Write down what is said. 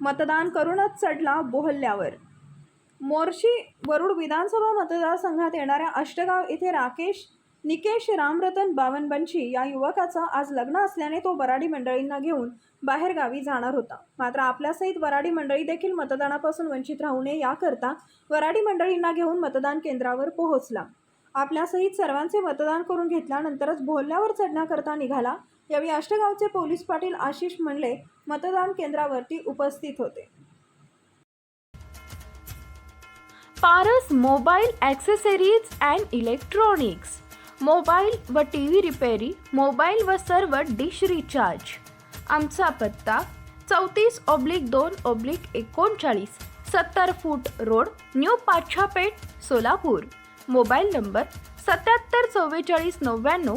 मतदान करूनच चढला बोहल्ल्यावर मोर्शी वरुड विधानसभा मतदारसंघात येणाऱ्या अष्टगाव इथे राकेश निकेश रामरतन बावनबंशी या युवकाचं आज लग्न असल्याने तो बराडी मंडळींना घेऊन बाहेरगावी जाणार होता. मात्र आपल्यासहित वराडी मंडळी देखील मतदानापासून वंचित राहू नये याकरता वराडी मंडळींना घेऊन मतदान केंद्रावर पोहोचला. आपल्यासहित सर्वांचे मतदान करून घेतल्यानंतरच बोहल्यावर चढण्याकरता निघाला यावेळी अष्टगावचे पोलीस पाटील आशिष मंडले मतदान केंद्रावरती उपस्थित होते. Paras mobile accessories and electronics. Mobile व टी व्ही रिपेरी मोबाईल व सर्व डिश रिचार्ज. आमचा पत्ता चौतीस ऑब्लिक दोन ऑब्लिक एकोणचाळीस सत्तर foot road new Pachhapeth Solapur. Mobile number सत्याहत्तर चव्वेचाळीस नव्याण्णव